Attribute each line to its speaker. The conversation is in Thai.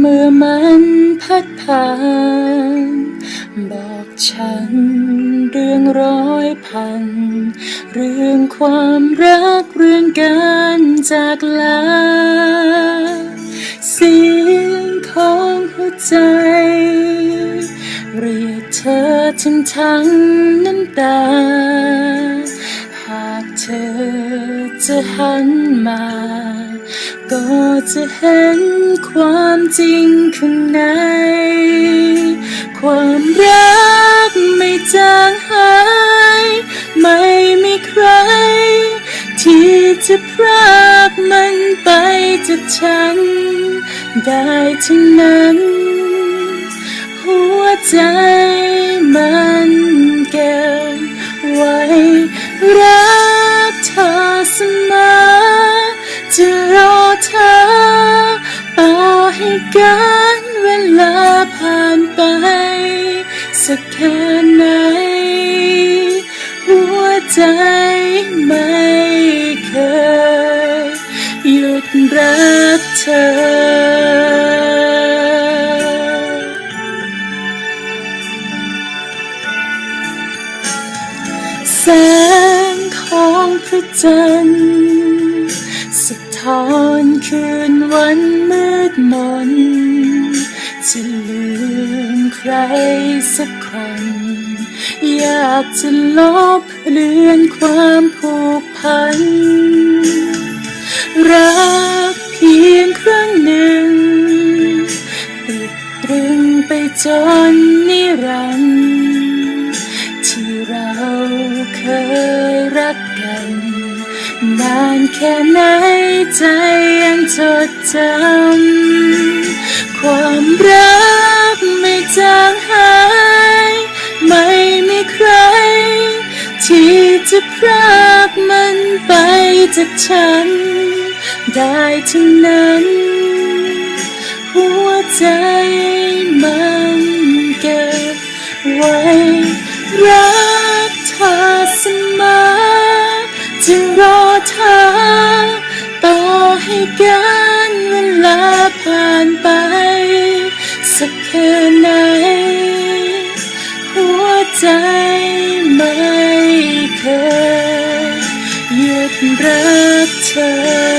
Speaker 1: เมื่อมันพัดผ่าน บอกฉันเรื่องร้อยพัน เรื่องความรักเรื่องการจากลา เสียงของหัวใจ เรียกเธอทั้งทั้งน้ำตา หากเธอจะหันมา ก็จะเห็นความจริงข้างใน ความรักไม่จางหาย ไม่มีใคร ที่จะพรากมันไปจากฉัน ได้ทั้งนั้น หัวใจมันเก็บไว้รักเธอเสมอจะรอ เธอต่อให้การเวลาผ่านไป สักแค่ไหน หัวใจไม่เคย หยุดรักเธอแสงของพระจันทร์ ท้อนคืนวันมืดมน จะลืมใครสักคน อยากจะลบเลือนความผูกพัน รักเพียงครั้งหนึ่ง ติดตรึงไปจนนิรันดร์ที่เราเคยรักกัน นานแค่ไหนใจยังจดจำความรักไม่จางหาย ไม่มีใคร ที่จะพรากมันไปจากฉัน ได้ทั้งนั้น หัวใจมันเก็บไว้รักเธอเสมอจะรอ เธอ ต่อให้การเวลาผ่านไป สักแค่ไหน หัวใจไม่เคยหยุดรักเธอ